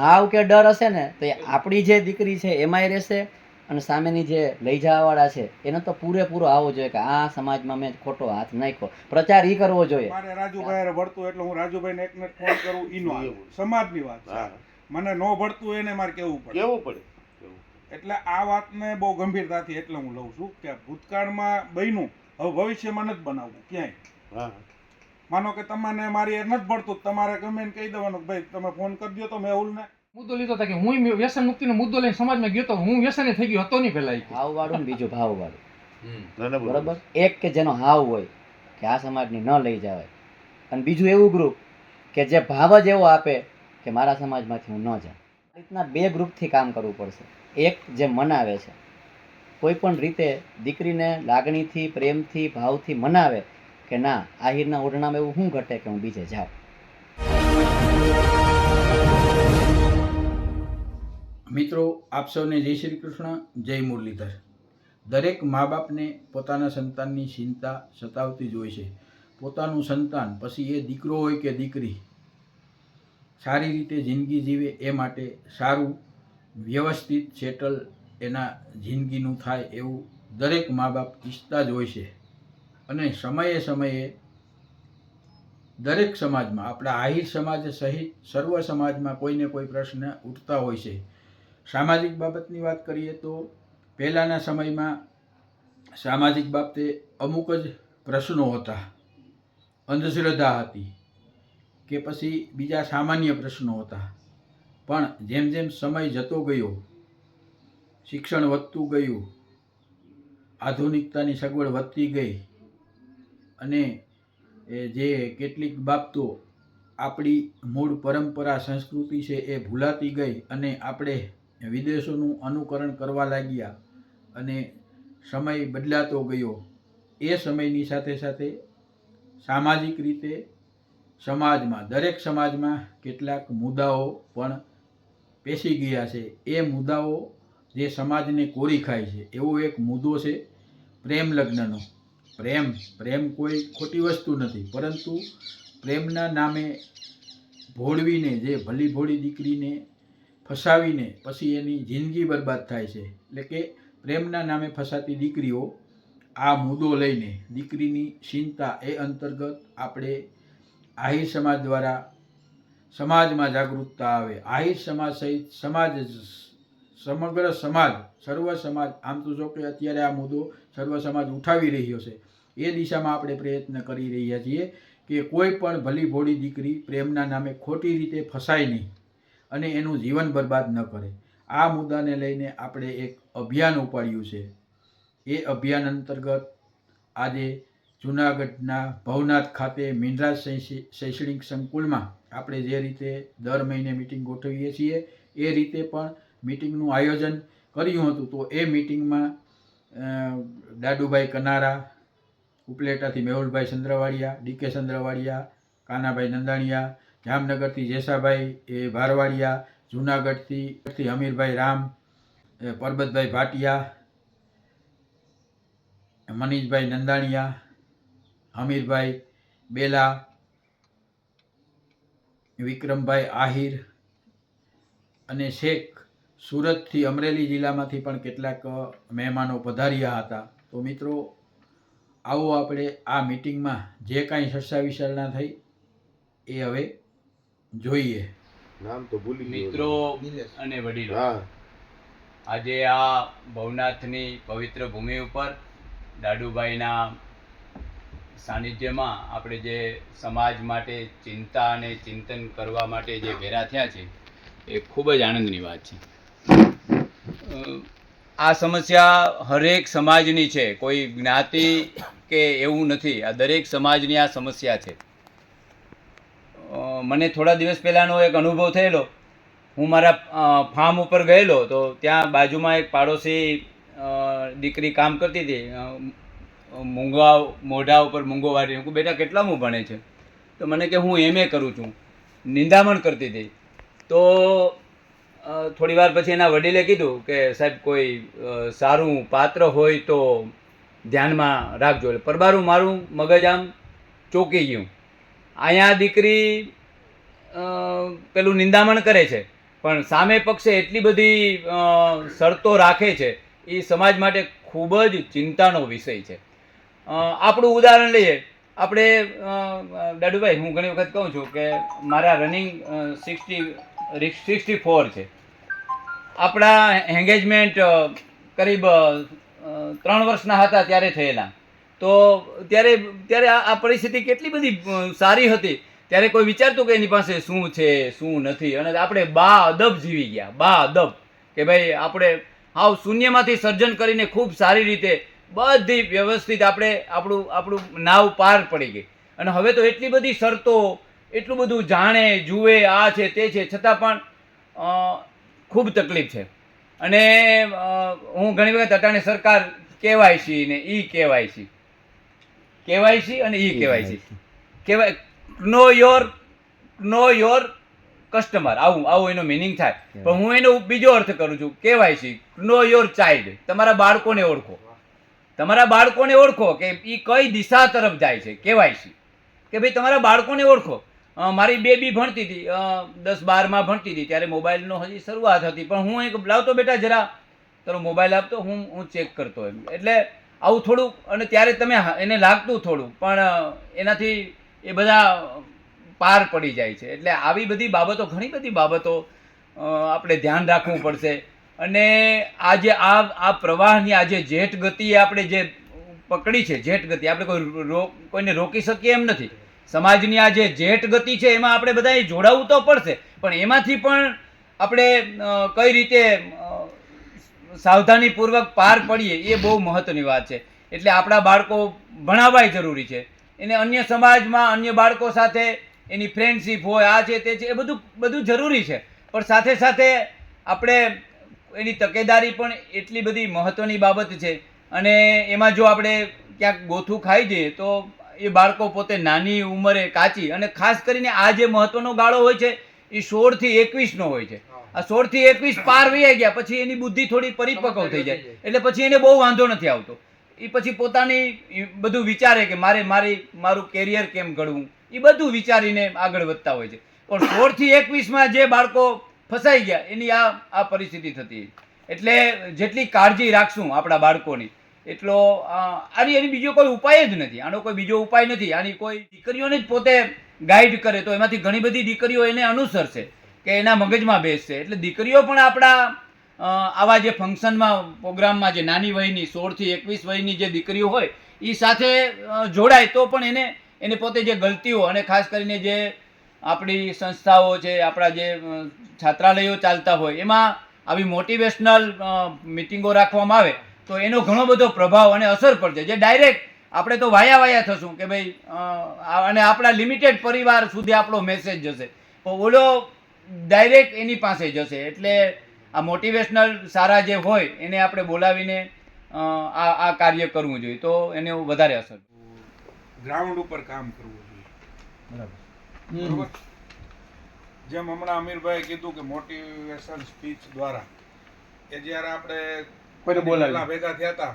હાવ કે ડર હશે ને તો એ આપણી જે દીકરી છે એમાંય રહેશે અને સામેની જે લઈ જવાવાળા છે એને તો પૂરેપૂરો આવવો જોઈએ કે આ સમાજમાં મેં ખોટો હાથ નાખ્યો. પ્રચાર ઈ કરવો જોઈએ. મારે રાજુભાઈ ભળતું એટલે હું રાજુભાઈને એક મિનિટ ફોન કરું ઈનો. સમાજની વાત છે. હા. મને નો ભળતું એને મારે કેવું પડે? કેવું પડે? એટલે આ વાતને બહુ ગંભીરતાથી એટલે હું લઉં છું કે ભૂતકાળમાં બન્યું હવે ભવિષ્યમાં નથી બનાવવું ક્યાંય. હા. માનો કે તમને મારી એ નથી ભળતું તો તમારે ગમે એને કહી દેવાનું ભાઈ તમે ફોન કરી દો તો મેહુલને મુદ્દો લીધો હતો કે હું વ્યસન મુક્તિનો મુદ્દો લઈને સમાજમાં ગયો તો હું વ્યસન થઈ ગયો હતો નહીં પેલા ભાવ વાળું ને બીજું ભાવ વાળું ના, ના, એક કે જેનો હાવ હોય કે આ સમાજની ન લઈ જવાય. અને બીજું એવું ગ્રુપ કે જે ભાવ જ એવો આપે કે મારા સમાજમાંથી હું ન જાઉં. આ રીતના બે ગ્રુપથી કામ કરવું પડશે. એક જે મનાવે છે. કોઈ પણ રીતે દીકરીને લાગણીથી પ્રેમથી ભાવથી મનાવે કે ના, આહિરના ઓરડામાં એવું શું ઘટે કે હું બીજે જાઉં? મિત્રો, આપ સૌને જય શ્રી કૃષ્ણ, જય મુરલીધર. દરેક મા બાપને પોતાના સંતાનની ચિંતા સતાવતી જ હોય છે. પોતાનું સંતાન પછી એ દીકરો હોય કે દીકરી, સારી રીતે જિંદગી જીવે એ માટે સારું, વ્યવસ્થિત, સેટલ એના જિંદગીનું થાય એવું દરેક મા બાપ ઈચ્છતા જ હોય છે. અને સમયે સમયે દરેક સમાજમાં, આપણા આહિર સમાજ સહિત સર્વ સમાજમાં કોઈને કોઈ પ્રશ્ન ઉઠતા હોય છે. સામાજિક બાબતની વાત કરીએ તો પહેલાંના સમયમાં સામાજિક બાબતે અમુક જ પ્રશ્નો હતા. અંધશ્રદ્ધા હતી કે પછી બીજા સામાન્ય પ્રશ્નો હતા. પણ જેમ જેમ સમય જતો ગયો, શિક્ષણ વધતું ગયું, આધુનિકતાની સગવડ વધતી ગઈ અને જે કેટલીક બાબતો આપણી મૂળ પરંપરા, સંસ્કૃતિ છે એ ભૂલાતી ગઈ અને આપણે વિદેશોનું અનુકરણ કરવા લાગ્યા અને સમય બદલાતો ગયો. એ સમયની સાથે સાથે સામાજિક રીતે સમાજમાં, દરેક સમાજમાં કેટલાક મુદ્દાઓ પણ પેસી ગયા છે. એ મુદ્દાઓ જે સમાજને કોરી ખાય છે, એવો એક મુદ્દો છે પ્રેમ લગ્નનો પ્રેમ પ્રેમ કોઈ ખોટી વસ્તુ નથી, પરંતુ પ્રેમના નામે ભોળવીને, જે ભલી ભોળી દીકરીને ફસાવીને પછી એની જિંદગી બરબાદ થાય છે. એટલે કે પ્રેમના નામે ફસાતી દીકરીઓ આ મુદ્દો લઈને દીકરીની ચિંતા એ અંતર્ગત આપણે આહિર સમાજ દ્વારા સમાજમાં જાગૃતતા આવે. આહિર સમાજ સહિત સમાજ સમગ્ર સમાજ, સર્વ સમાજ, આમ તો જો કે અત્યારે આ મુદ્દો સર્વ સમાજ ઉઠાવી રહ્યો છે. એ દિશામાં આપણે પ્રયત્ન કરી રહ્યા છીએ કે કોઈ પણ ભલી ભોળી દીકરી પ્રેમના નામે ખોટી રીતે ફસાય નહીં અને એનું જીવન બરબાદ ન કરે. આ મુદ્દાને લઈને આપણે એક અભિયાન ઉપાડ્યું છે. એ અભિયાન અંતર્ગત આજે જૂનાગઢના ભવનાથ ખાતે મીનરાજ શૈક્ષ- શૈક્ષણિક સંકુલમાં આપણે જે રીતે દર મહિને મિટિંગ ગોઠવીએ છીએ, એ રીતે પણ મિટિંગનું આયોજન કર્યું હતું. તો એ મિટિંગમાં દાડુભાઈ કનારા ઉપલેટાથી મેહુલભાઈ ચંદ્રવાડિયા ડીકે ચંદ્રવાડિયા કાનાભાઈ નંદાણીયા, જામનગરથી જેસાભાઈ, એ ભારવાડિયા, જુનાગઢથી હમીરભાઈ રામ પરબતભાઈ ભાટિયા મનીષભાઈ નંદાણીયા હમીરભાઈ બેલા, વિક્રમભાઈ આહિર અને શેખ સુરતથી અમરેલી જિલ્લામાંથી પણ કેટલાક મહેમાનો પધાર્યા હતા. તો મિત્રો આવો આપણે આ મિટિંગમાં જે કાંઈ ચર્ચા વિચારણા થઈ એ હવે જોઈએ. નામ તો ભૂલી મિત્રો અને વડીલો. હા. આજે આ ભવનાથની પવિત્ર ભૂમિ ઉપર દાદુભાઈના સાનિધ્યમાં આપણે જે સમાજ માટે ચિંતા અને ચિંતન કરવા માટે જે ભેરા થયા છે એ ખૂબ જ આનંદની વાત છે. આ સમસ્યા હરેક સમાજની છે. કોઈ જ્ઞાતિ કે એવું નથી. આ દરેક સમાજની આ સમસ્યા છે. મને થોડા દિવસ પહેલાંનો એક અનુભવ થયેલો. હું મારા ફાર્મ ઉપર ગયેલો તો ત્યાં બાજુમાં એક પાડોશી દીકરી કામ કરતી હતી. મૂંગા, મોઢા ઉપર મૂંગો વાળી હું બેટા કેટલામું ભણે છે? તો મને કે, હું એમએ કરું છું. નિંદામણ કરતી હતી. તો થોડી વાર પછી એના વડીલે કીધું કે, સાહેબ, કોઈ સારું પાત્ર હોય તો ધ્યાનમાં રાખજો. એટલે પરબારું મારું મગજ આમ ચોકી ગયું. અહીંયા દીકરી પેલું નિંદામણ કરે છે, પણ સામે પક્ષે એટલી બધી શરતો રાખે છે, એ સમાજ માટે ખૂબ જ ચિંતાનો વિષય છે. આપણું ઉદાહરણ લઈએ. આપણે દાડુભાઈ હું ઘણી વખત કહું છું કે, મારા રનિંગ સિક્સટી સિક્સટી ફોર છે. આપણા એન્ગેજમેન્ટ કરીબ ત્રણ વર્ષના હતા ત્યારે થયેલા. તો ત્યારે ત્યારે આ પરિસ્થિતિ કેટલી બધી સારી હતી. ત્યારે કોઈ વિચારતું કે એની પાસે શું છે, શું નથી? અને આપણે બા અદબ જીવી ગયા, બા અદબ. કે ભાઈ, આપણે હાવ શૂન્યમાંથી સર્જન કરીને ખૂબ સારી રીતે બધી વ્યવસ્થિત આપણે, આપણું આપણું નાવ પાર પડી ગઈ. અને હવે તો એટલી બધી શરતો એટલું બધું જાણે જુએ આ છે તે છે છતાં પણ ખૂબ તકલીફ છે. અને હું ઘણી વખત અટાણે સરકાર કેવાયસી ને ઈ કેવાયસી. કેવાયસી અને e KYC. KY know your know your customer આવું આવું એનો મિનિંગ થાય. પણ હું એનો બીજો અર્થ કરું છું. કેવાયસી નો યોર ચાઇલ્ડ તમારા બાળકોને ઓળખો. તમારા બાળકોને ઓળખો કે એ કઈ દિશા તરફ જાય છે. કેવાયસી. કે ભાઈ તમારા બાળકોને ઓળખો. મારી બેબી ભણતી હતી. દસ બારમાં ભણતી હતી. ત્યારે મોબાઈલનો હજી શરૂઆત હતી. પણ હું એક, લાવતો બેટા જરા. તારો મોબાઈલ આપતો, હું હું ચેક કરતો એમ. એટલે આવું થોડુંક, અને ત્યારે તમે એને લાગતું થોડું પણ એનાથી એ બધા પાર પડી જાય છે. એટલે આવી બધી બાબતો, ઘણી બધી બાબતો આપણે ધ્યાન રાખવું પડશે. અને આ જે આ આ પ્રવાહની આ જે જેટ ગતિએ આપણે જે પકડી છે જેટ ગતિ, આપણે કોઈ કોઈને રોકી શકીએ એમ નથી. સમાજની આ જે જેટ ગતિ છે, એમાં આપણે બધાએ જોડાવું તો પડશે. પણ એમાંથી પણ આપણે કઈ રીતે સાવધાનીપૂર્વક પાર પડીએ, એ બહુ મહત્વની વાત છે. એટલે આપણા બાળકો ભણાવવાય જરૂરી છે. એને અન્ય સમાજમાં અન્ય બાળકો સાથે એની ફ્રેન્ડશીપ હોય, આ છે તે છે, એ બધું બધું જરૂરી છે. પણ સાથે સાથે આપણે એની તકેદારી પણ એટલી બધી મહત્વની બાબત છે. અને એમાં જો આપણે ક્યાંક ગોથું ખાઈ જઈએ, તો એ બાળકો પોતે નાની ઉંમરે કાચી અને ખાસ કરીને આ જે મહત્વનો ગાળો હોય છે એ સોળથી એકવીસનો હોય છે. આ સોળથી એકવીસ પાર વહી ગયા પછી એની બુદ્ધિ થોડી પરિપક્વ થઈ જાય. એટલે પછી એને બહુ વાંધો નથી આવતો. એ પછી પોતાની બધું વિચારે કે મારે મારી મારું કેરિયર કેમ ઘડવું? એ બધું વિચારીને આગળ વધતા હોય છે. પણ સોળથી એકવીસમાં જે બાળકો ફસાઈ ગયા એની આ આ પરિસ્થિતિ થતી. એટલે જેટલી કાળજી રાખશું આપણા બાળકોની એટલો આની એની બીજો કોઈ ઉપાય જ નથી. આનો કોઈ બીજો ઉપાય નથી. આની કોઈ દીકરીઓને જ પોતે ગાઈડ કરે. તો એમાંથી ઘણી બધી દીકરીઓ એને અનુસરશે કે એના મગજમાં બેસશે. એટલે દીકરીઓ પણ આપણા આવા જે ફંક્શનમાં, પ્રોગ્રામમાં જે નાની વયની, સોળથી એકવીસ વયની જે દીકરીઓ હોય એ સાથે જોડાય તો પણ એને એને પોતે જે ગલતીઓ અને ખાસ કરીને જે આપણી સંસ્થાઓ છે, આપણા જે છાત્રાલયો ચાલતા હોય, એમાં આવી મોટિવેશનલ મિટિંગો રાખવામાં આવે. તો એનો ઘણો બધો પ્રભાવ અને અસર પડશે જે ડાયરેક્ટ આપણે તો વાયા વાયા થશું કે ભાઈ આ- અને આપણા લિમિટેડ પરિવાર સુધી આપણો મેસેજ જશે. પણ ઓલો ડાયરેક્ટ એની પાસે જશે. એટલે આ મોટિવેશનલ સારા જે હોય એને આપણે બોલાવીને આ આ કાર્ય કરવું જોઈએ. તો એને વધારે અસર. ગ્રાઉન્ડ ઉપર કામ કરવું જોઈએ. બરોબર. જેમ હમણાં અમીરભાઈ કીધું કે મોટિવેશન સ્પીચ દ્વારા. કે જ્યારે આપણે કોઈને બોલાવી. ભેગા થયા હતા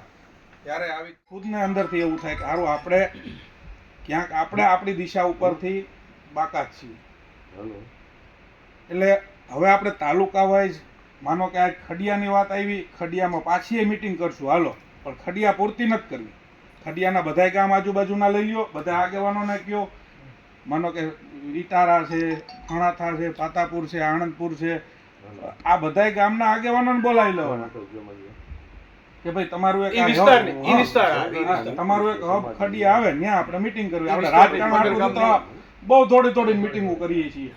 ત્યારે આવી ખુદને અંદરથી એવું થાય કે સારું આપણે ક્યાંક આપણે આપણી દિશા ઉપરથી બાકાત છીએ. એટલે હવે આપણે તાલુકા વાઇઝ માનો કે આજ ખડિયાની વાત આવી ખડિયામાં પાછી મિટિંગ કરશું. હાલો. પણ ખડિયા પૂરતી નથી કરવી. ખડિયાના બધાય ગામ આજુબાજુના લઈ લો બધા આગેવાનોને કયો. માનો કે ઇટારા છે ખણાથા છે પાતાપુર છે આણંદપુર છે. આ બધાય ગામના આગેવાનોને બોલાવી લેવાના. કે ભાઈ તમારું એક. તમારું એક હબ ખડી આવે ત્યાં આપણે મીટિંગ કરવી. આપણે રાજકારણ બહુ થોડી થોડી મીટિંગો કરીએ છીએ.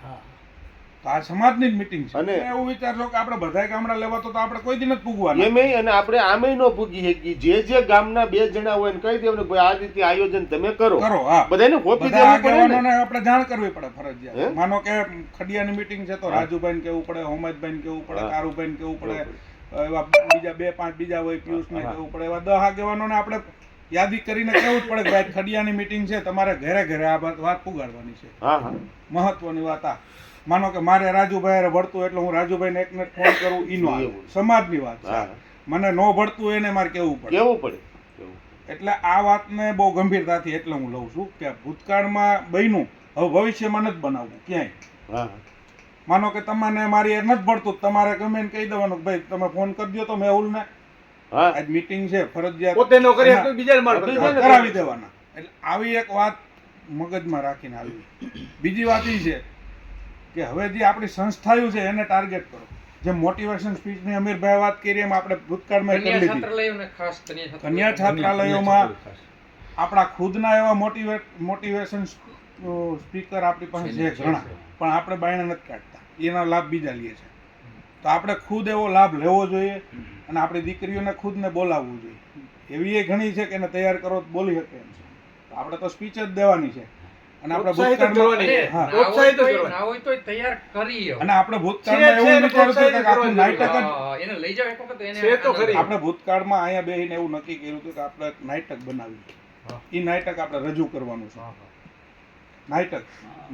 આ સમાજની જ મીટિંગ છે. અને- એવું વિચારશો કે આપણે બધા ગામડા લેવા તો તો આપણે કોઈ દી નથી પૂગવાના એમેય અને આપણે આમેય ન પૂગી શકીએ. જે જે ગામના બે જણા હોય ને કહી ભાઈ આ રીતે આયોજન તમે કરો. કરો હા. બધાને હોપી બધા દેવું પડે ને. આપણે જાણ કરવી પડે ફરજિયાત. માનો કે ખડિયાની મીટિંગ છે તો હા. રાજુભાઈને કેવું પડે હોમજભાઈને કેવું પડે હા. કારુભાઈને કેવું પડે. એવા બીજા બે પાંચ બીજા હોય પિયુષને કહેવું પડે એવા દહ આગેવાનોને આપણે યાદી કરીને કહેવું જ પડે કે ભાઈ ખડિયાની મીટિંગ છે તમારે ઘરે ઘરે આ વાત પુગાડવાની છે. મહત્વની વાત આ. માનો કે મારે રાજુભાઈ ભળતું એટલે હું રાજુભાઈને એક મિનિટ ફોન કરું ઈનો. સમાજની વાત છે. મને નો ભળતું એને મારે કેવું પડે? કેવું પડે. એટલે આ વાતને બહુ ગંભીરતાથી એટલે હું લઉં છું કે ભૂતકાળમાં બન્યું હવે ભવિષ્યમાં નથી બનાવવું ક્યાંય. માનો કે તમને મારી એ નથી પડતું તમારે ગમે ને કહી દેવાનું કે ભાઈ તમે ફોન કરી દો તો મેહુલ ને આજ મીટિંગ છે ફરજિયાત. પોતે નોકરી હા, દે. કરાવી દેવાના. એટલે આવી એક વાત મગજમાં રાખીને આવી. બીજી વાત એ છે કે હવે જે આપણી સંસ્થાઓ છે એને ટાર્ગેટ કરો. જે મોટિવેશન સ્પીચની અમીરભાઈ વાત કરી એમ આપણે ભૂતકાળમાં કરી લીધી. કન્યા છાત્રાલયોમાં આપણા ખુદના એવા મોટિવેટ મોટિવેશન સ્પીકર આપણી પાસે છે ઘણા પણ આપણે બાયણે નથી કાઢતા. એના લાભ બીજા લઈએ છે. તો આપણે ખુદ એવો લાભ લેવો જોઈએ અને આપણી દીકરીઓને ખુદને બોલાવવું જોઈએ. એવી એ ઘણી છે કે એને તૈયાર કરો તો બોલી શકે એમ છે. તો આપણે તો સ્પીચ જ દેવાની છે. અને આપણે ભૂતકાળમાં. ના હોય તૈયાર કરીએ. અને આપણે ભૂતકાળમાં એવું વિચાર્યું હતું કે આખું નાટક જ એને લઈ જાવ એક વખત એને છે તો ખરી. આપણે ભૂતકાળમાં અહીંયા બેહીને એવું નક્કી કર્યું હતું કે આપણે નાટક બનાવ્યું. એ નાટક આપણે રજૂ કરવાનું છે. નાટક.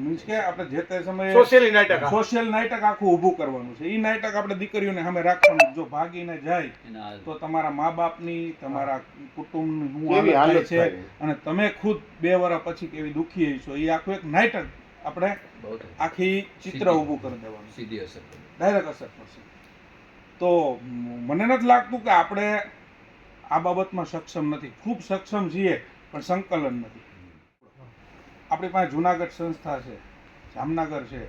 મીન્સ કે આપણે જે તે સમયે સોશિયલ નાટક સોશિયલ નાટક આખું ઊભું કરવાનું છે. એ નાટક આપણે દીકરીઓને સામે રાખવાનું જો ભાગીને જાય તો તમારા મા બાપની તમારા કુટુંબની હું હાલત હાલત છે અને તમે ખુદ બે વર્ષ પછી કેવી દુખી હશો એ આખું એક નાટક આપણે આખી ચિત્ર. ઊભું કરી દેવાનું. સીધી અસર ડાયરેક્ટ અસર પડશે. તો મને નથી લાગતું કે આપણે આ બાબતમાં સક્ષમ નથી. ખૂબ સક્ષમ છીએ પણ સંકલન નથી. આપણી પાસે જુનાગઢ સંસ્થા છે જામનગર છે.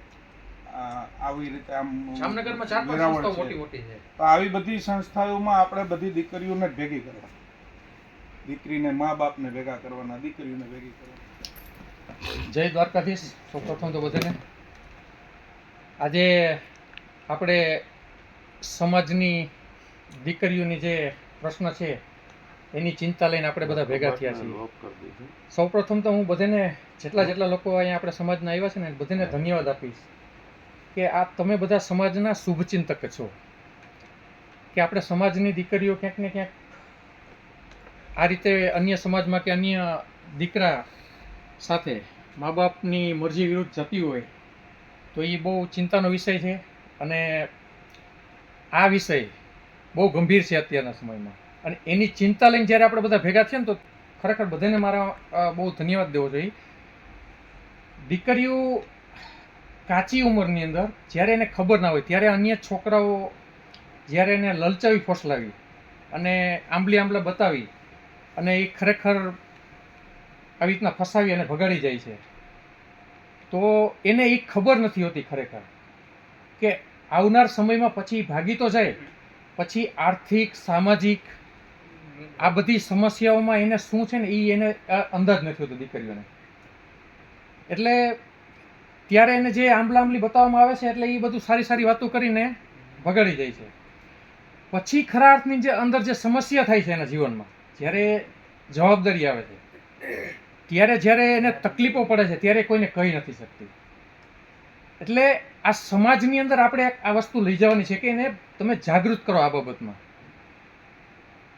આવી રીતે આમ જામનગરમાં ચાર પાંચ સંસ્થાઓ મોટી મોટી છે. તો આવી બધી સંસ્થાઓમાં આપણે બધી દીકરીઓને ભેગી કરવા દીકરીને મા બાપને ભેગા કરવાના દીકરીઓને ભેગી કરવા જય દ્વારકાધીશ સૌપ્રથમ તો બધાને. આજે આપણે સમાજની દીકરીઓની જે પ્રશ્ન છે એની ચિંતા લઈને આપણે બધા ભેગા થયા છીએ. સૌપ્રથમ તો હું બધાને જેટલા જેટલા લોકો અહીંયા આપણે સમાજના આવ્યા છે ને બધાને ધન્યવાદ આપીશ કે આ તમે બધા સમાજના શુભચિંતક છો. કે આપણે સમાજની દીકરીઓ ક્યાંક ને ક્યાંક આ રીતે અન્ય સમાજમાં કે અન્ય દીકરા સાથે મા બાપની મરજી વિરુદ્ધ જતી હોય તો એ બહુ ચિંતાનો વિષય છે અને આ વિષય બહુ ગંભીર છે અત્યારના સમયમાં. અને એની ચિંતા લઈને જ્યારે આપણે બધા ભેગા થયા ને તો ખરેખર બધાને મારા બહુ ધન્યવાદ દેવો જોઈએ. દીકરીઓ કાચી ઉંમરની અંદર જ્યારે એને ખબર ના હોય, ત્યારે અન્ય છોકરાઓ જ્યારે એને લલચાવી ફોસલાવી અને આંબલી આંબલા બતાવી અને એ ખરેખર આવી રીતના ફસાવી અને ભગાડી જાય છે, તો એને એ ખબર નથી હોતી ખરેખર કે આવનાર સમયમાં પછી ભાગી તો જાય, પછી આર્થિક, સામાજિક આ બધી સમસ્યાઓમાં એને શું છે ને એ એને અંદાજ નથી હોતો દીકરીઓને. એટલે ત્યારે એને જે આંબલા આંબલી બતાવવામાં આવે છે, એટલે એ બધું સારી સારી વાતો કરીને ભગાડી જાય છે. પછી ખરા અર્થની જે અંદર જે સમસ્યા થાય છે એના જીવનમાં, જ્યારે જવાબદારી આવે છે, ત્યારે જ્યારે એને તકલીફો પડે છે, ત્યારે કોઈને કહી નથી શકતી. એટલે આ સમાજની અંદર આપણે આ વસ્તુ લઈ જવાની છે કે એને તમે જાગૃત કરો આ બાબતમાં.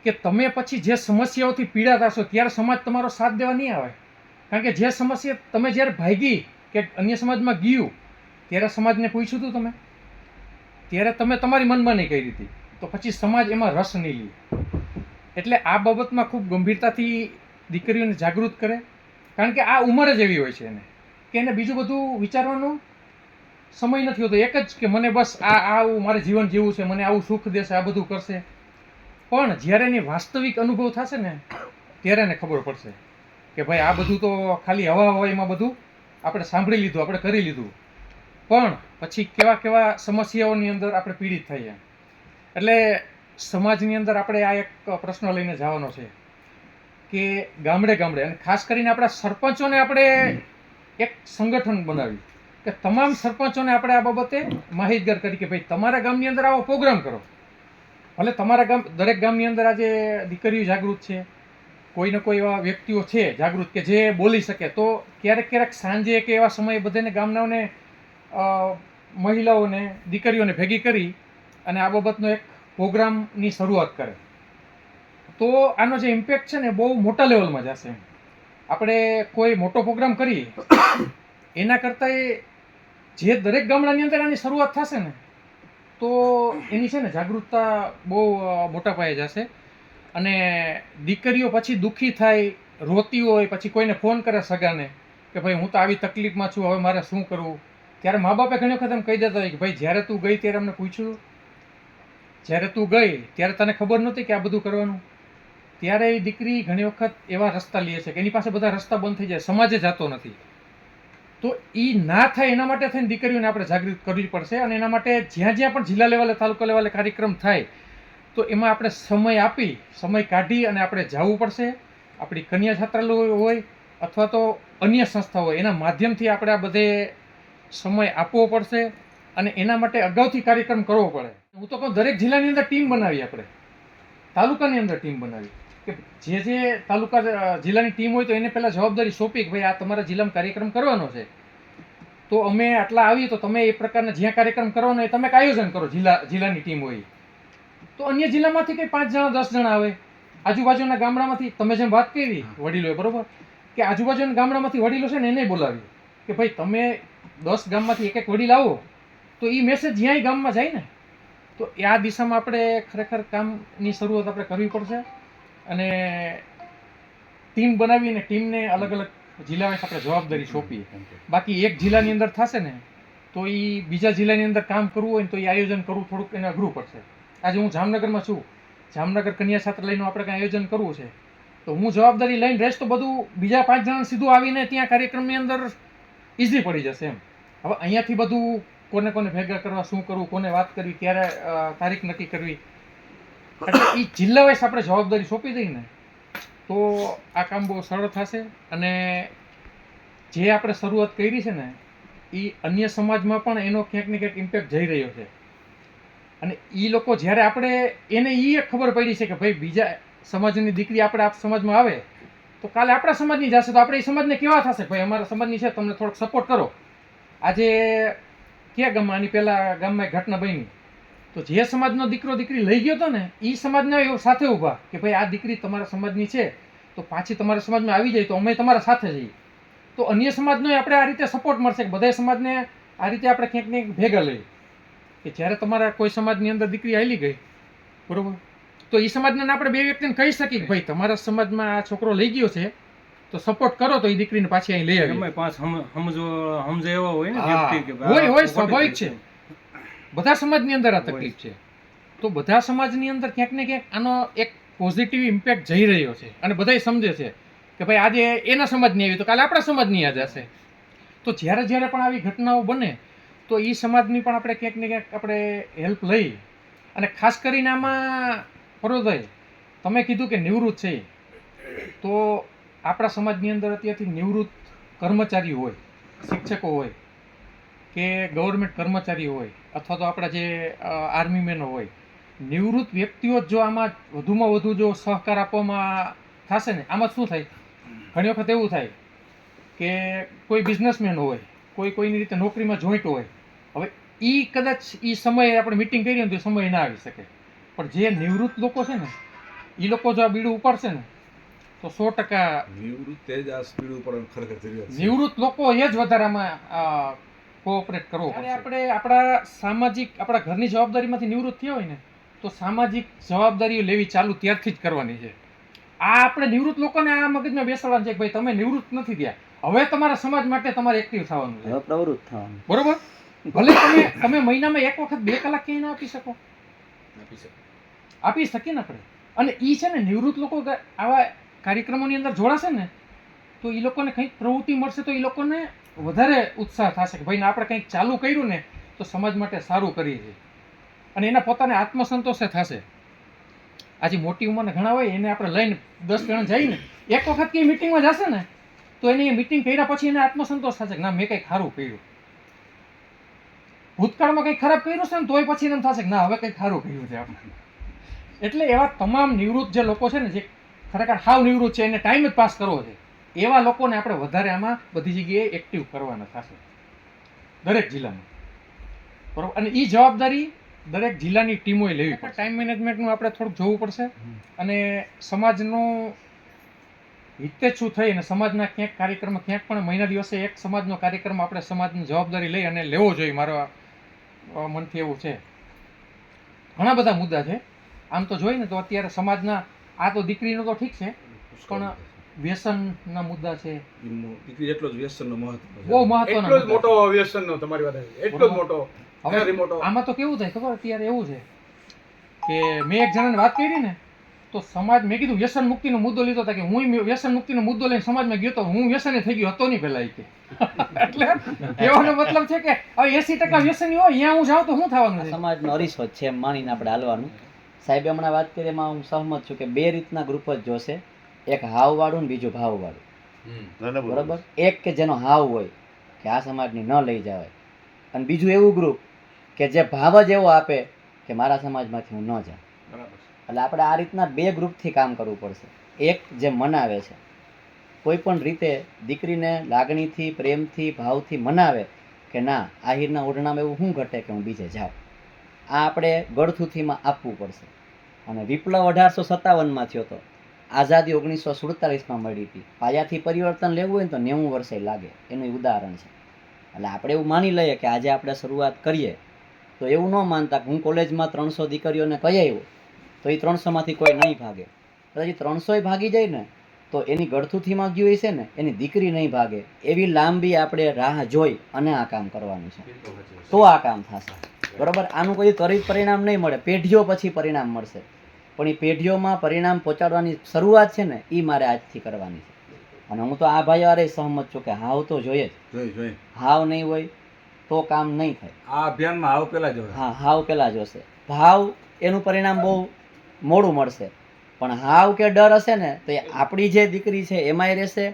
કે તમે પછી જે સમસ્યાઓથી પીડાતા છો, ત્યારે સમાજ તમારો સાથ દેવા નહીં આવે. કારણ કે જે સમસ્યા તમે જ્યારે ભાગી કે અન્ય સમાજમાં ગયું, ત્યારે સમાજને પૂછ્યું હતું તમે? ત્યારે તમે તમારી મનમાની કરી હતી. તો પછી સમાજ એમાં રસ નહીં લે. એટલે આ બાબતમાં ખૂબ ગંભીરતાથી દીકરીઓને જાગૃત કરે. કારણ કે આ ઉંમર જ એવી હોય છે એને. કે એને બીજું બધું વિચારવાનો સમય નથી હોતો. એક જ કે મને બસ આ આવું મારે જીવન જીવવું છે, મને આવું સુખ દેશે, આ બધું કરશે. પણ જ્યારે એની વાસ્તવિક અનુભવ થશે ને, ત્યારે એને ખબર પડશે કે ભાઈ આ બધું તો ખાલી હવા હવાઈમાં બધું આપણે સાંભળી લીધું, આપણે કરી લીધું. પણ પછી કેવા કેવા સમસ્યાઓની અંદર આપણે પીડિત થઈએ. એટલે સમાજની અંદર આપણે આ એક પ્રશ્ન લઈને જવાનો છે કે ગામડે ગામડે, અને ખાસ કરીને આપણા સરપંચોને આપણે એક સંગઠન બનાવ્યું કે તમામ સરપંચોને આપણે આ બાબતે માહિતગાર કરી કે ભાઈ તમારા ગામની અંદર આવો પ્રોગ્રામ કરો. ભલે તમારા ગામ, દરેક ગામની અંદર આજે દીકરીઓ જાગૃત છે. કોઈ ને કોઈ એવા વ્યક્તિઓ છે જાગૃત કે જે બોલી શકે. તો ક્યારેક ક્યારેક સાંજે કે એવા સમયે બધાને ગામનાઓને મહિલાઓને, દીકરીઓને ભેગી કરી અને આ બાબતનો એક પ્રોગ્રામની શરૂઆત કરે. તો આનો જે ઇમ્પેક્ટ છે ને બહુ મોટા લેવલમાં જશે. આપણે કોઈ મોટો પ્રોગ્રામ કરીએ, એના કરતાં જે દરેક ગામડાની અંદર આની શરૂઆત થશે ને તો એની છે ને જાગૃતતા બહુ મોટા પાયે જશે. અને દીકરીઓ પછી દુઃખી થાય, રોતી હોય, પછી કોઈને ફોન કરે સગાને કે ભાઈ હું તો આવી તકલીફમાં છું, હવે મારે શું કરવું? ત્યારે મા બાપે ઘણી વખત એમ કહી દેતા હોય કે ભાઈ જ્યારે તું ગઈ ત્યારે અમને પૂછ્યું. જ્યારે તું ગઈ ત્યારે તને ખબર નહોતી કે આ બધું કરવાનું. ત્યારે એ દીકરી ઘણી વખત એવા રસ્તા લે છે કે એની પાસે બધા રસ્તા બંધ થઈ જાય, સમાજે જતો નથી. તો એ ના થાય એના માટે થઈને દીકરીઓને આપણે જાગૃત કરવી પડશે અને એના માટે જ્યાં જ્યાં પણ જિલ્લા લેવલે, તાલુકા લેવલે કાર્યક્રમ થાય, તો એમાં આપણે સમય આપી, સમય કાઢી અને આપણે જવું પડશે. આપણી કન્યા છાત્રાલય હોય અથવા તો અન્ય સંસ્થા હોય, એના માધ્યમથી આપણે આ બધે સમય આપવો પડશે અને એના માટે અગાઉથી કાર્યક્રમ કરવો પડે. હું તો કહું દરેક જિલ્લાની અંદર ટીમ બનાવી આપણે. તાલુકાની અંદર ટીમ બનાવી. કે જે જે તાલુકા જિલ્લાની ટીમ હોય તો એને પહેલાં જવાબદારી સોંપી કે ભાઈ આ તમારા જિલ્લામાં કાર્યક્રમ કરવાનો છે. તો અમે આટલા આવીએ તો તમે એ પ્રકારના જ્યાં કાર્યક્રમ કરવાનો હોય તમે આયોજન કરો જિલ્લા જિલ્લાની ટીમ હોય તો અન્ય જિલ્લામાંથી કંઈ પાંચ જણા દસ જણા આવે. આજુબાજુના ગામડામાંથી તમે જેમ વાત કરી વડીલોએ બરોબર? કે આજુબાજુના ગામડામાંથી વડીલો છે ને એને બોલાવી. કે ભાઈ તમે દસ ગામમાંથી એક એક વડીલ આવો તો એ મેસેજ જ્યાંય ગામમાં જાય ને. તો આ દિશામાં આપણે ખરેખર કામની શરૂઆત આપણે કરવી પડશે. અને ટીમ બનાવીને ટીમને અલગ અલગ જિલ્લા વાઇઝ આપણે જવાબદારી સોંપીએ. બાકી એક જિલ્લાની અંદર થશે ને, તો એ બીજા જિલ્લાની અંદર કામ કરવું હોય ને તો એ આયોજન કરવું થોડુંક એને અઘરું પડશે. આજે હું જામનગરમાં છું, જામનગર કન્યા છાત્રાલયનું આપણે કાંઈ આયોજન કરવું છે, તો હું જવાબદારી લઈને રહીશ તો બધું બીજા પાંચ જણા સીધું આવીને ત્યાં કાર્યક્રમની અંદર ઇઝી પડી જશે એમ. હવે અહીંયાથી બધું કોને કોને ભેગા કરવા, શું કરવું, કોને વાત કરવી, ક્યારે તારીખ નક્કી કરવી એટલે એ જિલ્લા વાઇઝ આપણે જવાબદારી સોંપી દઈએ ને તો આ કામ બહુ સરળ થશે અને જે આપણે શરૂઆત કરી છે ને એ અન્ય સમાજમાં પણ એનો ક્યાંક ને ક્યાંક ઇમ્પેક્ટ જઈ રહ્યો છે. અને એ લોકો જ્યારે આપણે, એને એ ખબર પડી છે કે ભાઈ બીજા સમાજની દીકરી આપણે આ સમાજમાં આવે, તો કાલે આપણા સમાજની જશે, તો આપણે એ સમાજને કેવા થશે? ભાઈ અમારા સમાજની છે, તમને થોડોક સપોર્ટ કરો. આજે ક્યાં ગામમાં, આની પહેલાં ગામમાં ઘટના બની. તો જે સમાજનો દીકરો દીકરી લઈ ગયો હતો ને એ સમાજના એવો સાથે ઊભા કે ભાઈ આ દીકરી તમારા સમાજની છે તો પાછી તમારા સમાજમાં આવી જાય તો અમે તમારા સાથે જઈએ. તો અન્ય સમાજનો આપણે આ રીતે સપોર્ટ મળશે કે બધા સમાજને આ રીતે આપણે ક્યાંક ને ભેગા લઈએ. કે જ્યારે તમારા કોઈ સમાજની અંદર દીકરી આવી ગઈ બરોબર? તો એ સમાજને આપણે બે વ્યક્તિને કહી શકીએ કે ભાઈ તમારા સમાજમાં આ છોકરો લઈ ગયો છે તો સપોર્ટ કરો તો એ દીકરીને પાછી અહીં લઈ આવી પાંચ સમજો એવા હોય ને હોય, હોય, સ્વાભાવિક રીતે. બધા સમાજની અંદર આ તકલીફ છે. તો બધા સમાજની અંદર ક્યાંક ને ક્યાંક આનો એક પોઝિટિવ ઇમ્પેક્ટ જઈ રહ્યો છે. અને બધાય સમજે છે કે ભાઈ આજે એના સમાજની આવી તો કાલે આપણા સમાજની આ હશે તો જ્યારે જ્યારે પણ આવી ઘટનાઓ બને તો એ સમાજની પણ આપણે ક્યાંક ને ક્યાંક આપણે હેલ્પ લઈ. અને ખાસ કરીને આમાં ફરોદભાઈ તમે કીધું કે નિવૃત્ત છે. તો આપણા સમાજની અંદર અત્યારથી નિવૃત્ત કર્મચારી હોય શિક્ષકો હોય કે ગવર્મેન્ટ કર્મચારી હોય અથવા તો આપણા જે આર્મી મેનો હોય નિવૃત્ત વ્યક્તિઓ જ જો આમાં વધુમાં વધુ જો સહકાર આપવામાં થશે ને આમાં શું થાય? ઘણી વખત એવું થાય કે કોઈ બિઝનેસમેન હોય કોઈ કોઈની રીતે નોકરીમાં જોઈન્ટ હોય હવે એ કદાચ એ સમયે આપણે મિટિંગ કરીએ ને તો સમય ના આવી શકે. પણ જે નિવૃત્ત લોકો છે ને એ લોકો જો આ બીડું ઉપાડશે ને તો સો ટકા નિવૃત્ત તેજ આ સ્પીડ ઉપર ખરેખર જરૂરિયાત નિવૃત્ત લોકો એ જ વધારામાં કોઓપરેટ કરવો અને આપણે આપણા સામાજિક આપણા ઘરની જવાબદારીમાંથી નિવૃત્ત થયા હોય ને તો સામાજિક જવાબદારીઓ લેવી ચાલુ ત્યારથી જ કરવાની છે. આ આપણે નિવૃત્ત લોકોને આ મગજમાં બેસાડવાનું છે કે ભાઈ તમે નિવૃત્ત નથી થયા. હવે તમારા સમાજ માટે તમારે એક્ટિવ થવાનું છે. પ્રવૃત્ત થવાનું. બરોબર? ભલે તમે તમે મહિનામાં એક વખત બે કલાક ક્યાંય ના આપી શકો. આપી શકીએ ને આપણે. અને એ છે ને નિવૃત્ત લોકો આવા કાર્યક્રમોની અંદર જોડાશે ને તો એ લોકોને કંઈક પ્રવૃત્તિ મળશે તો એ લોકોને વધારે ઉત્સાહ થશે કે ભાઈને આપણે કંઈક ચાલુ કર્યું ને, તો સમાજ માટે સારું કરીએ છીએ. અને એના પોતાને આત્મસંતોષે થશે. આજે મોટી ઉંમરના ઘણા હોય, એને આપણે લઈને દસ જણા જઈને એક વખત કે મિટિંગમાં જશે ને, તો એની મિટિંગ કર્યા પછી એને આત્મસંતોષ થશે કે ના, મેં કંઈક સારું કર્યું. ભૂતકાળમાં કંઈક ખરાબ કર્યું છે ને, તોય પછી એમ થશે કે ના, હવે કંઈક સારું કર્યું છે આપણે. એટલે એવા તમામ નિવૃત્ત જે લોકો છે ને, જે ખરેખર હાવ નિવૃત્ત છે, એને ટાઈમ જ પાસ કરવો છે. એવા લોકોને આપણે વધારે આમાં બધી જગ્યાએ એક્ટિવ કરવાના થશે. દરેક જિલ્લામાં. બરોબર? અને એ જવાબદારી દરેક જિલ્લાની ટીમોએ લેવી પડશે. ટાઈમ મેનેજમેન્ટનું આપણે થોડુંક જોવું પડશે. અને સમાજનું હિતેચ્છુ થઈ અને સમાજના ક્યાંક કાર્યક્રમ ક્યાંક પણ મહિના દિવસે એક સમાજનો કાર્યક્રમ આપણે સમાજની જવાબદારી લઈ અને લેવો જોઈએ. મારા મનથી એવું છે. ઘણા બધા મુદ્દા છે. આમ તો જોઈએ ને તો અત્યારે સમાજના આ તો દીકરીનો તો ઠીક છે. પણ વ્યસનના મુદ્દા છે. એટલો જ વ્યસનનો મહત્વ બહુ મહત્વનો એટલો જ મુદ્દા મોટો છે. વ્યસનનો તમારી વાત એટલો જ મોટો હવે મોટો. આમાં તો કેવું થાય ખબર? અત્યારે એવું છે કે મેં એક જણાને વાત કરી ને તો સમાજ મેં કીધું વ્યસન મુક્તિનો મુદ્દો લીધો હતો કે હું વ્યસન મુક્તિનો મુદ્દો લઈને સમાજમાં ગયો તો હું વ્યસને થઈ ગયો હતો નહીં પેલા કે. એટલે કહેવાનો મતલબ છે કે હવે એસી ટકા વ્યસની હોય અહીંયા હું જાઉં તો શું થવાનું સમાજનો અરીસો છે એમ માનીને આપણે હાલવાનું. સાહેબે હમણાં વાત કરી એમાં હું સહમત છું કે બે રીતના ગ્રુપ જ જોશે. એક હાવવાળું ને બીજું ના, બરોબર. બરોબર? એક કે જેનો હાવ હોય કે આ સમાજની ન લઈ જવાય. અને બીજું એવું ગ્રુપ કે જે ભાવ જ એવો આપે કે મારા સમાજમાંથી હું ન જાઉં. એટલે આપણે આ રીતના બે ગ્રુપથી કામ કરવું પડશે. એક જે મનાવે છે કોઈ પણ રીતે દીકરીને લાગણીથી પ્રેમથી ભાવથી મનાવે કે ના આહિરના ઓઢણામાં એવું શું ઘટે કે હું બીજે જાઉં? આ આપણે ગળથુથીમાં આપવું પડશે. અને વિપ્લવ અઢારસો સત્તાવનમાં થયો હતો આઝાદી ઓગણીસો સુડતાલીસમાં મળી હતી. પાયાથી પરિવર્તન લેવું હોય ને તો નેવું વર્ષે લાગે. એનું ઉદાહરણ છે. એટલે આપણે એવું માની લઈએ કે આજે આપણે શરૂઆત કરીએ, તો એવું ન માનતા હું કોલેજમાં ત્રણસો દીકરીઓને કહી આવ્યો, તો એ ત્રણસોમાંથી કોઈ નહીં ભાગે. કદાચ ત્રણસોય ભાગી જાય ને, તો એની ગળથુથીમાં હોય હશે ને, એની દીકરી નહીં ભાગે. એવી લાંબી આપણે રાહ જોઈ અને આ કામ કરવાનું છે. તો આ કામ થશે. બરોબર? આનું કોઈ ત્વરિત પરિણામ નહીં મળે. પેઢીઓ પછી પરિણામ મળશે. પણ એ પેઢીઓમાં પરિણામ પહોંચાડવાની શરૂઆત છે ને એ મારે આજથી કરવાની છે. અને હું તો આ ભાઈ વારે સહમત છું કે હાવ તો જોઈએ જ. હાવ નહીં હોય તો કામ નહીં થાય. આ અભિયાનમાં હાવ પહેલાં જોશે હા હાવ પહેલાં જોશે. ભાવ એનું પરિણામ બહુ મોડું મળશે. પણ હાવ કે ડર હશે ને તો એ આપણી જે દીકરી છે એમાંય રહેશે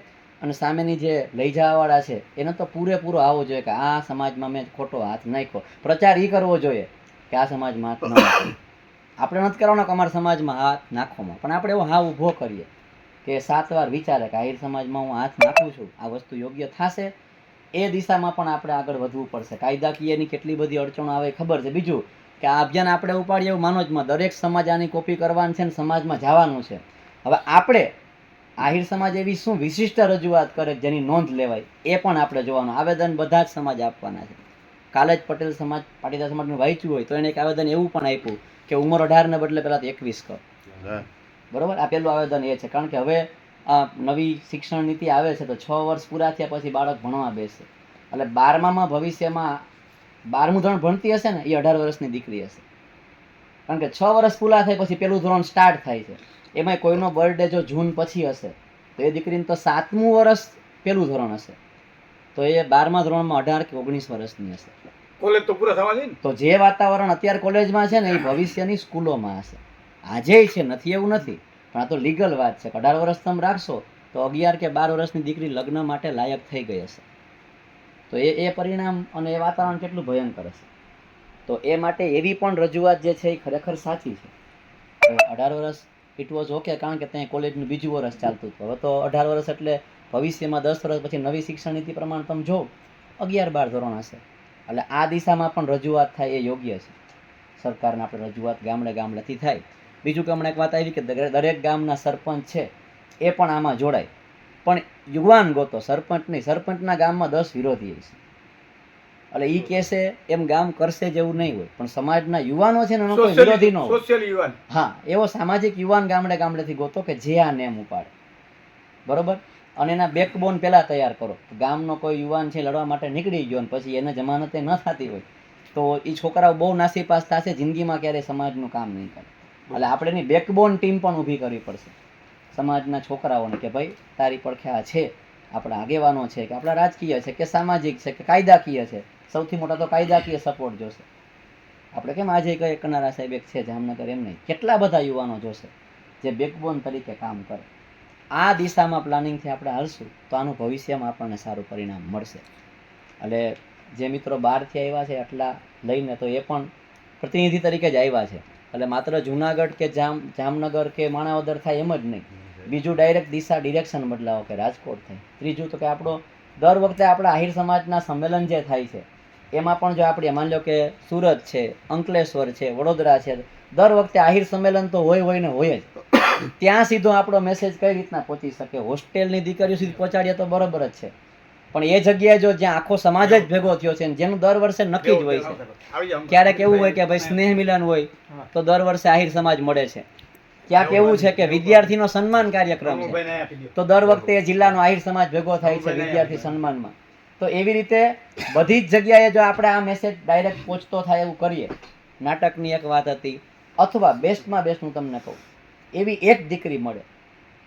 અને સામેની જે લઈ જવાવાળા છે એને તો પૂરેપૂરો આવવો જોઈએ કે આ સમાજમાં મેં ખોટો હાથ નાખ્યો. પ્રચાર એ કરવો જોઈએ કે આ સમાજમાં હાથ ન. આપણે નથી કરવાનો કે અમારા સમાજમાં હાથ નાખવામાં, પણ આપણે એવો હાવ ઊભો કરીએ કે સાત વાર વિચારે કે આહિર સમાજમાં હું હાથ નાખું છું, આ વસ્તુ યોગ્ય થશે, એ દિશામાં પણ આપણે આગળ વધવું પડશે. કાયદાકીયની કેટલી બધી અડચણો આવે ખબર છે. બીજું કે આ અભિયાન આપણે ઉપાડીએ એવું માનો જ દરેક સમાજ આની કોપી કરવાની છે ને સમાજમાં જવાનું છે. હવે આપણે આહિર સમાજ એવી શું વિશિષ્ટ રજૂઆત કરે જેની નોંધ લેવાય, એ પણ આપણે જોવાનું. આવેદન બધા જ સમાજ આપવાના છે. કાલે જ પટેલ સમાજ, પાટીદાર સમાજનું વાંચ્યું હોય તો એને એક આવેદન એવું પણ આપ્યું કે ઉંમર અઢારને બદલે પહેલાં તો એકવીસ કર. બરોબર? આ પહેલું આવેદન એ છે. કારણ કે હવે આ નવી શિક્ષણ નીતિ આવે છે તો છ વર્ષ પૂરા થયા પછી બાળક ભણવા બેસે. એટલે બારમામાં ભવિષ્યમાં બારમું ધોરણ ભણતી હશે ને એ અઢાર વર્ષની દીકરી હશે. કારણ કે છ વર્ષ પૂરા થાય પછી પેલું ધોરણ સ્ટાર્ટ થાય છે. એમાંય કોઈનો બર્થડે જો જૂન પછી હશે તો એ દીકરીને તો સાતમું વર્ષ પેલું ધોરણ હશે. તો એ બારમા ધોરણમાં અઢાર કે ઓગણીસ વર્ષની હશે. કોલેજ તો પૂરા થવા તો જે વાતાવરણ અત્યારે કોલેજમાં છે ને, એ ભવિષ્યની સ્કૂલોમાં હશે. આજે છે, નથી એવું નથી, પણ આ તો લીગલ વાત છે. અઢાર વર્ષ તમે રાખશો, તો અગિયાર કે બાર વર્ષની દીકરી લગ્ન માટે લાયક થઈ ગઈ હશે. તો એ એ પરિણામ અને એ વાતાવરણ કેટલું ભયંકર હશે. તો એ માટે એવી પણ રજૂઆત જે છે, એ ખરેખર સાચી છે. અઢાર વર્ષ ઇટ વોઝ ઓકે કારણ કે ત્યાં કોલેજનું બીજું વર્ષ ચાલતું હતું. હવે તો અઢાર વર્ષ એટલે ભવિષ્યમાં દસ વર્ષ પછી નવી શિક્ષણ નીતિ પ્રમાણે તમે જો, અગિયાર બાર ધોરણ હશે. એટલે આ દિશામાં પણ રજૂઆત થાય એ યોગ્ય છે. સરકારને આપણે રજૂઆત ગામડે ગામડેથી થાય. બીજું કે હમણાં એક વાત આવી કે દરેક ગામના સરપંચ છે એ પણ આમાં જોડાય. પણ યુવાન ગોતો સરપંચ નહીં સરપંચના ગામમાં દસ વિરોધી છે. એટલે એ કહેશે એમ ગામ કરશે જેવું નહીં હોય. પણ સમાજના યુવાનો છે ને કોઈ વિરોધી ન હા એવો સામાજિક યુવાન ગામડે ગામડેથી ગોતો કે જે આ નેમ ઉપાડે. બરોબર? અને એના બેકબોન પહેલાં તૈયાર કરો. ગામનો કોઈ યુવાન છે, લડવા માટે નીકળી ગયો ને પછી એને જમાનતે ન થતી હોય, તો એ છોકરાઓ બહુ નાસીપાસ થશે, જિંદગીમાં ક્યારેય સમાજનું કામ નહીં કરે. એટલે આપણે એની બેકબોન ટીમ પણ ઊભી કરવી પડશે. સમાજના છોકરાઓને કે ભાઈ, તારી પડખે આ છે, આપણા આગેવાનો છે, કે આપણા રાજકીય છે, કે સામાજિક છે, કે કાયદાકીય છે, સૌથી મોટા તો કાયદાકીય સપોર્ટ જોશે. આપણે કેમ આજે કઈ કનારા સાહેબ એક છે જામનગર, એમ નહીં. કેટલા બધા યુવાનો જોશે જે બેકબોન તરીકે કામ કરે. આ દિશામાં પ્લાનિંગથી આપણે હાલશું, તો આનું ભવિષ્યમાં આપણને સારું પરિણામ મળશે. એટલે જે મિત્રો બહારથી આવ્યા છે એટલા લઈને તો એ પણ પ્રતિનિધિ તરીકે જ આવ્યા છે. એટલે માત્ર જુનાગઢ કે જામ, જામનગર કે માણાવદર થાય એમ જ નહીં. બીજું ડાયરેક્ટ દિશા ડિરેક્શન બદલાવો કે રાજકોટ થાય. ત્રીજું તો કે આપણો દર વખતે આપણા આહિર સમાજના સંમેલન જે થાય છે, એમાં પણ જો આપણે માની લો કે સુરત છે, અંકલેશ્વર છે, વડોદરા છે, દર વખતે આહિર સંમેલન તો હોય હોય ને હોય જ. ત્યાં સીધો આપણો મેસેજ કઈ રીતના પહોંચી શકે? હોસ્ટેલની દીકરીઓ સુધી પહોંચાડીએ તો બરોબર જ છે. પણ એ જગ્યાએ જો જ્યાં આખો સમાજ જ ભેગો થયો છે જેનું દર વર્ષે નક્કી જ હોય છે ક્યારેક એવું હોય કે ભાઈ સ્નેહ મિલન હોય તો દર વર્ષે આહિર સમાજ મળે છે. ક્યાંક એવું છે કે વિદ્યાર્થીનો સન્માન કાર્યક્રમ છે. તો દર વખતે જિલ્લાનો આહિર સમાજ ભેગો થાય છે વિદ્યાર્થી સન્માનમાં. તો એવી રીતે બધી જ જગ્યાએ જો આપણે આ મેસેજ ડાયરેક્ટ પહોંચતો થાય એવું કરીએ નાટકની એક વાત હતી અથવા બેસ્ટમાં બેસ્ટ હું તમને કહું. એવી એક દીકરી મળે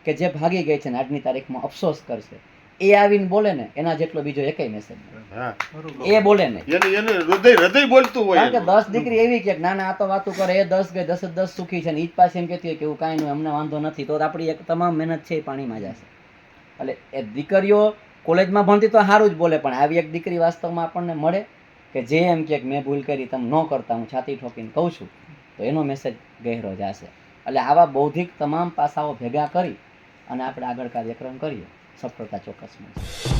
કે જે ભાગી ગઈ છે ને આજની તારીખમાં અફસોસ કરશે. એ આવીને બોલે ને એના જેટલો બીજો એકેય મેસેજ એ બોલે ને. એને હૃદય હૃદય બોલતું હોય કારણ કે દસ દીકરી એવી કે ના ના આ તો વાતું કરે એ દસ ગઈ દસ દસ સુખી છે ને. ઈ જ પાછી એમ કહેતી હોય કે એવું કાંઈ નહીં અમને વાંધો નથી. તો આપણી એક તમામ મહેનત છે એ પાણીમાં જશે. એટલે એ દીકરીઓ કોલેજમાં ભણતી તો સારું જ બોલે પણ આવી એક દીકરી વાસ્તવમાં આપણને મળે કે જે એમ કે મેં ભૂલ કરી તમે ન કરતા હું છાતી ઠોકીને કહું છું. તો એનો મેસેજ ગહેરો જશે એટલે આવા બૌદ્ધિક તમામ પાસાઓ ભેગા કરી અને આપણે આગળ કાર્યક્રમ કરીએ. સફળતા ચોક્કસ મળશે.